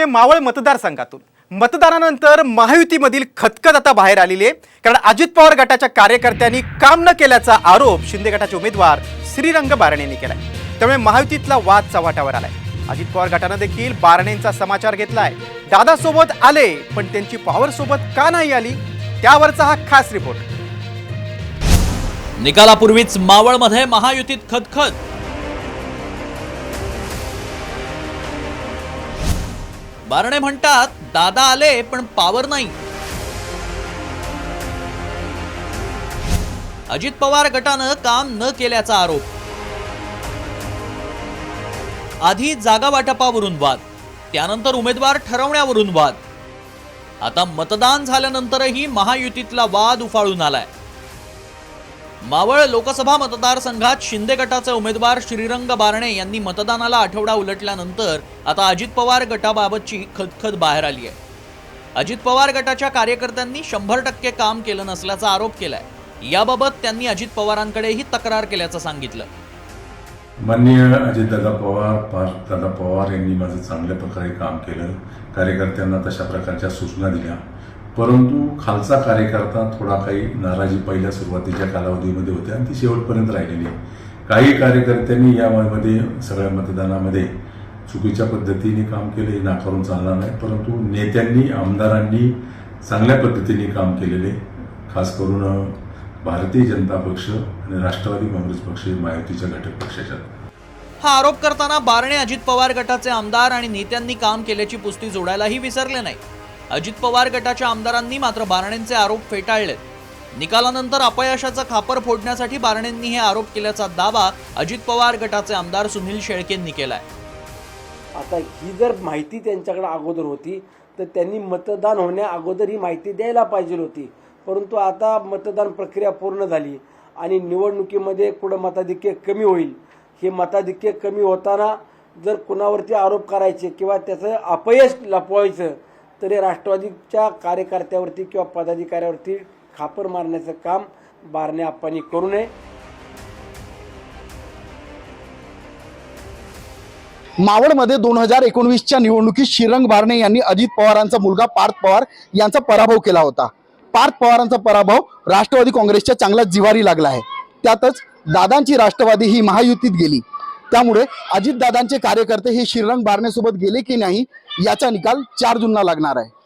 बातमी मावळ मतदारसंघातून. मतदानानंतर महायुतीमधील खतखत आता बाहेर आलेली आहे. कारण अजित पवार गटाच्या कार्यकर्त्यांनी काम न केल्याचा आरोप शिंदे गटाचे उमेदवार श्रीरंग बारणे यांनी केलाय. त्यामुळे महायुतीतला वाद चव्हाट्यावर आलाय. अजित पवार गटानं देखील बारणेंचा समाचार घेतलाय. दादा सोबत आले पण त्यांची पॉवर सोबत का नाही आली? त्यावरचा हा खास रिपोर्ट निकालापूर्वीच मावळमध्ये महायुतीत खतखत. बारणे म्हणतात दादा आले पण पावर नाही. अजित पवार गटानं काम न केल्याचा आरोप. आधी जागा वाटपावरून वाद त्यानंतर उमेदवार ठरवण्यावरून वाद. आता मतदान झाल्यानंतरही महायुतीतला वाद उफाळून आलाय. मावळ लोकसभा मतदारसंघात शिंदे गटाचे उमेदवार श्रीरंग बारणे यांनी मतदानाला आठवडा उलटल्यानंतर आता अजित पवार गटाबाबतची खदखद बाहेर आली आहे. अजित पवार गटाच्या कार्यकर्त्यांनी शंभर टक्के काम केलं नसल्याचा आरोप केलाय. याबाबत त्यांनी अजित पवारांकडेही तक्रार केल्याचं सांगितलं. माननीय अजितदादा पवार पार्थदादा पवार यांनी माझं चांगल्या प्रकारे काम केलं. कार्यकर्त्यांना तशा प्रकारच्या सूचना दिल्या. परंतु खालचा कार्यकर्ता थोडा काही नाराजी पहिल्या सुरुवातीच्या कालावधीमध्ये होत्या आणि ती शेवटपर्यंत राहिलेली आहे. काही कार्यकर्त्यांनी यामध्ये सगळ्या मतदानामध्ये चुकीच्या पद्धतीने काम केलं हे नाकारून चालणार नाही. परंतु नेत्यांनी आमदारांनी चांगल्या पद्धतीने काम केलेले खास करून भारतीय जनता पक्ष आणि राष्ट्रवादी काँग्रेस पक्ष हे महायुतीच्या घटक पक्षाच्या हा आरोप करताना बारणे अजित पवार गटाचे आमदार आणि नेत्यांनी काम केल्याची पुस्ती जोडायलाही विसरले नाही अजित पवार गटाच्या आमदारांनी मात्र बारणेंचे आरोप फेटाळलेत. निकालानंतर अपयशाचं खापर फोडण्यासाठी बारणेंनी हे आरोप केल्याचा दावा अजित पवार गटाचे आमदार सुनील शेळकेंनी केलाय. आता ही जर माहिती त्यांच्याकडे अगोदर होती तर त्यांनी मतदान होण्या अगोदर ही माहिती द्यायला पाहिजे होती. परंतु आता मतदान प्रक्रिया पूर्ण झाली आणि निवडणुकीमध्ये कुठं मताधिक्य कमी होईल हे मताधिक्य कमी होताना जर कुणावरती आरोप करायचे किंवा त्याचं अपयश लपवायचं तरी राष्ट्रवादीच्या कार्यकर्त्यावरती किंवा पदाधिकाऱ्यावरती खापर मारण्याचं काम बारणे आप्पांनी करू नये. मावळमध्ये दोन हजार एकोणवीसच्या निवडणुकीत श्रीरंग बारणे यांनी अजित पवारांचा मुलगा पार्थ पवार यांचा पराभव केला होता. पार्थ पवारांचा पराभव राष्ट्रवादी काँग्रेसच्या चांगला जिवारी लागला आहे. त्यातच दादांची राष्ट्रवादी ही महायुतीत गेली. त्यामुळे अजितदादांचे कार्यकर्ते हे श्रीरंग बारणेसोबत गेले की नाही याचा निकाल चार जूनला लागणार आहे.